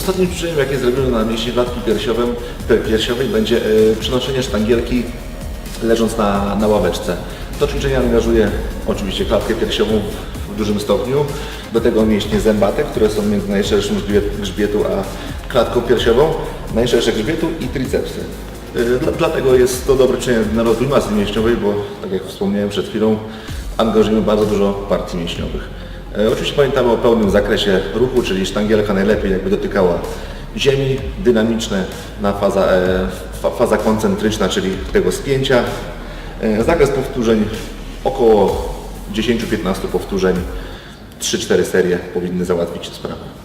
Ostatnim ćwiczeniem, jakie zrobimy na mięśnie klatki piersiowej, będzie e, przenoszenie sztangielki leżąc na, na ławeczce. To ćwiczenie angażuje oczywiście klatkę piersiową w, dużym stopniu, do tego mięśnie zębate, które są między najszerszym grzbie- grzbietu a klatką piersiową, najszersze grzbietu i tricepsy. Dla, dlatego jest to dobre ćwiczenie na rozwój masy mięśniowej, bo tak jak wspomniałem przed chwilą, angażujemy bardzo dużo partii mięśniowych. E, Oczywiście pamiętamy o pełnym zakresie ruchu, czyli sztangielka najlepiej jakby dotykała ziemi, dynamiczne na faza, e, fa, faza koncentryczna, czyli tego spięcia. E, Zakres powtórzeń około 10-15 powtórzeń, 3-4 serie powinny załatwić sprawę.